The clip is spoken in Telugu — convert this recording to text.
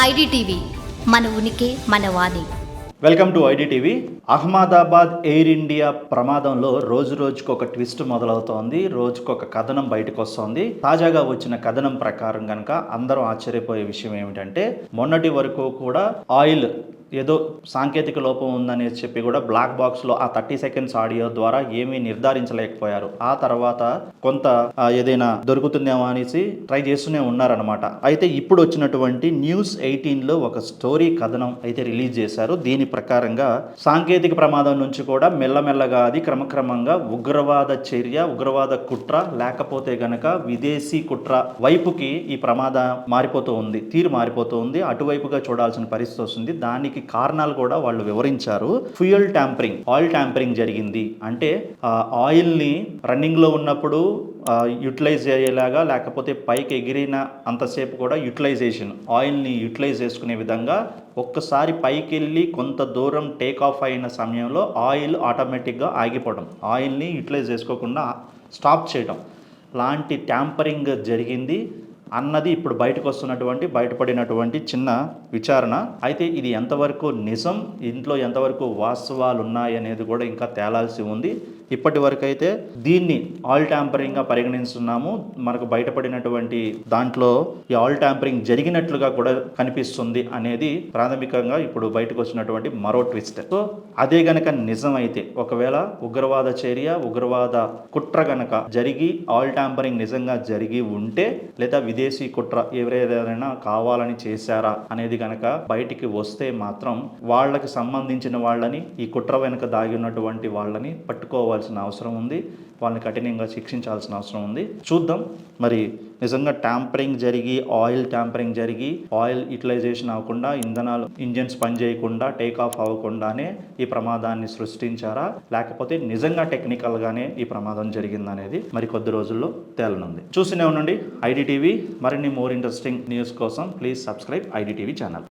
ఐడిటీవీ మన ఉనికి మన వాణి. Welcome to IDTV Ahmedabad Air India ప్రమాదంలో రోజు రోజుకు ఒక ట్విస్ట్ మొదలవుతోంది. రోజుకు ఒక కథనం బయటకు వస్తోంది తాజాగా వచ్చిన కథనం ప్రకారం కనుక అందరం ఆశ్చర్యపోయే విషయం ఏమిటంటే మొన్నటి వరకు కూడా ఆయిల్ ఏదో సాంకేతిక లోపం ఉందని చెప్పి కూడా బ్లాక్ బాక్స్లో ఆ థర్టీ సెకండ్స్ ఆడియో ద్వారా ఏమీ నిర్ధారించలేకపోయారు. ఆ తర్వాత కొంత ఏదైనా దొరుకుతుందేమో అనేసి ట్రై చేస్తూనే ఉన్నారనమాట అయితే ఇప్పుడు వచ్చినటువంటి న్యూస్ ఎయిటీన్లో ఒక స్టోరీ కథనం అయితే రిలీజ్ చేశారు. దీని ప్రకారంగా సాంకేతిక ప్రమాదం నుంచి కూడా మెల్లమెల్లగా అది క్రమక్రమంగా ఉగ్రవాద చర్య ఉగ్రవాద కుట్ర లేకపోతే గనక విదేశీ కుట్ర వైపుకి ఈ ప్రమాదం మారిపోతూ ఉంది తీరు మారిపోతూ ఉంది. అటువైపుగా చూడాల్సిన పరిస్థితి వస్తుంది. దానికి కారణాలు కూడా వాళ్ళు వివరించారు. ఫ్యూయల్ ట్యాంపరింగ్ ఆయిల్ ట్యాంపరింగ్ జరిగింది. అంటే ఆయిల్ని రన్నింగ్లో ఉన్నప్పుడు యూటిలైజ్ అయ్యేలాగా లేకపోతే పైకి ఎగిరిన అంతసేపు కూడా యూటిలైజేషన్ ఆయిల్ని యూటిలైజ్ చేసుకునే విధంగా ఒక్కసారి పైకి వెళ్ళి కొంత దూరం టేక్ ఆఫ్ అయిన సమయంలో ఆయిల్ ఆటోమేటిక్గా ఆగిపోవడం ఆయిల్ని యూటిలైజ్ చేసుకోకుండా స్టాప్ చేయడం లాంటి ట్యాంపరింగ్ జరిగింది అన్నది ఇప్పుడు బయటకు వస్తున్నటువంటి బయటపడినటువంటి చిన్న విచారణ. అయితే ఇది ఎంతవరకు నిజం ఇంట్లో ఎంతవరకు వాస్తవాలు ఉన్నాయి అనేది కూడా ఇంకా తేలాల్సి ఉంది. ఇప్పటి వరకు అయితే దీన్ని ఆల్ ట్యాంపరింగ్గా పరిగణిస్తున్నాము. మనకు బయటపడినటువంటి దాంట్లో ఈ ఆల్ ట్యాంపరింగ్ జరిగినట్లుగా కూడా కనిపిస్తుంది అనేది ప్రాథమికంగా ఇప్పుడు బయటకు వచ్చినటువంటి మరో ట్విస్ట్. సో అదే గనక నిజమైతే ఒకవేళ ఉగ్రవాద చర్య ఉగ్రవాద కుట్ర గనక జరిగి ఆల్ ట్యాంపరింగ్ నిజంగా జరిగి ఉంటే లేదా విదేశీ కుట్ర ఎవరైనా కావాలని చేశారా అనేది గనక బయటికి వస్తే మాత్రం వాళ్ళకి సంబంధించిన వాళ్ళని ఈ కుట్ర వెనుక దాగి ఉన్నటువంటి వాళ్ళని పట్టుకోవాల్సిన అవసరం ఉంది. వాళ్ళని కఠినంగా శిక్షించాల్సిన అవసరం ఉంది. చూద్దాం. మరి నిజంగా ట్యాంపరింగ్ జరిగి ఆయిల్ ట్యాంపరింగ్ జరిగి ఆయిల్ యూటిలైజేషన్ అవ్వకుండా ఇంధనాలు ఇంజన్స్ పనిచేయకుండా టేక్ ఆఫ్ అవ్వకుండానే ఈ ప్రమాదాన్ని సృష్టించారా? లేకపోతే నిజంగా టెక్నికల్గానే ఈ ప్రమాదం జరిగిందనేది మరి కొద్ది రోజుల్లో తేలనుంది. చూస్తూనే ఉండండి ఐడిటీవీ. మరిన్ని మోర్ ఇంట్రెస్టింగ్ న్యూస్ కోసం ప్లీజ్ సబ్స్క్రైబ్ ఐడిటీవీ ఛానల్.